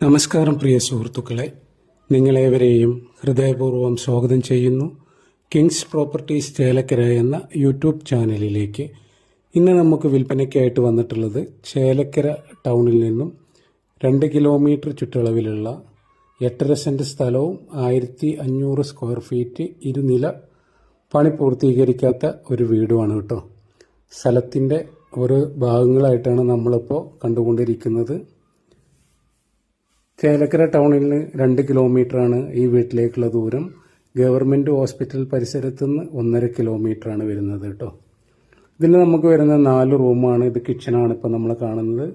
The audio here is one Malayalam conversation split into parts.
നമസ്കാരം പ്രിയ സുഹൃത്തുക്കളെ. നിങ്ങളേവരെയും ഹൃദയപൂർവം സ്വാഗതം ചെയ്യുന്നു. കിങ്സ് പ്രോപ്പർട്ടീസ് ചേലക്കര എന്ന യൂട്യൂബ് ചാനലിലേക്ക്. ഇന്ന് നമുക്ക് വിൽപ്പനയ്ക്കായിട്ട് വന്നിട്ടുള്ളത് ചേലക്കര ടൗണിൽ നിന്നും രണ്ട് കിലോമീറ്റർ ചുറ്റളവിലുള്ള എട്ടര സെന്റ് സ്ഥലവും ആയിരത്തി അഞ്ഞൂറ് സ്ക്വയർ ഫീറ്റ് ഇരുനില പണി പൂർത്തീകരിക്കാത്ത ഒരു വീടുമാണ് കേട്ടോ. സ്ഥലത്തിന്റെ ഓരോ ഭാഗങ്ങളായിട്ടാണ് നമ്മളിപ്പോൾ കണ്ടുകൊണ്ടിരിക്കുന്നത്. ചേലക്കര ടൗണിൽ നിന്ന് രണ്ട് കിലോമീറ്ററാണ് ഈ വീട്ടിലേക്കുള്ള ദൂരം. ഗവൺമെന്റ് ഹോസ്പിറ്റൽ പരിസരത്ത് നിന്ന് ഒന്നര കിലോമീറ്ററാണ് വരുന്നത് കേട്ടോ. ഇതിൽ നമുക്ക് വരുന്ന നാല് റൂമാണ്. ഇത് കിച്ചണാണ് ഇപ്പോൾ നമ്മൾ കാണുന്നത്.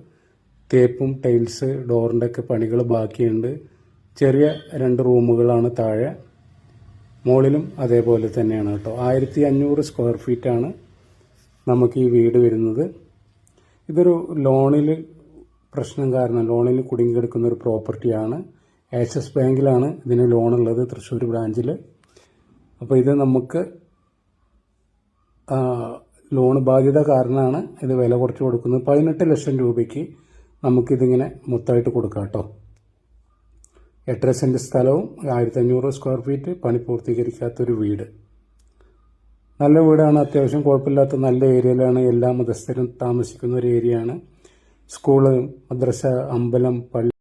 തേപ്പും ടൈൽസ് ഡോറിന്റെ ഒക്കെ പണികൾ ബാക്കിയുണ്ട്. ചെറിയ രണ്ട് റൂമുകളാണ് താഴെ. മുകളിലും അതേപോലെ തന്നെയാണ് കേട്ടോ. ആയിരത്തി അഞ്ഞൂറ് സ്ക്വയർ ഫീറ്റാണ് നമുക്ക് ഈ വീട് വരുന്നത്. ഇതൊരു ലോണിൽ പ്രശ്നം കാരണം ലോണിൽ കുടുങ്ങിക്കിടക്കുന്ന ഒരു പ്രോപ്പർട്ടിയാണ് ആക്സിസ് ബാങ്കിലാണ് ഇതിന് ലോണുള്ളത് തൃശ്ശൂർ ബ്രാഞ്ചിൽ അപ്പോൾ ഇത് നമുക്ക് ലോൺ ബാധ്യത കാരണമാണ് ഇത് വില കുറച്ച് കൊടുക്കുന്നത്. പതിനെട്ട് ലക്ഷം രൂപയ്ക്ക് നമുക്കിതിങ്ങനെ മൊത്തമായിട്ട് കൊടുക്കാം കേട്ടോ. എട്ടര സെന്റ് സ്ഥലവും ആയിരത്തി അഞ്ഞൂറ് സ്ക്വയർ ഫീറ്റ് പണി പൂർത്തീകരിക്കാത്തൊരു വീട്. നല്ല വീടാണ് അത്യാവശ്യം കുഴപ്പമില്ലാത്ത നല്ല ഏരിയയിലാണ് എല്ലാ മതസ്ഥരും താമസിക്കുന്ന ഒരു ഏരിയയാണ് സ്കൂൾ മദ്രസ അമ്പലം പള്ളി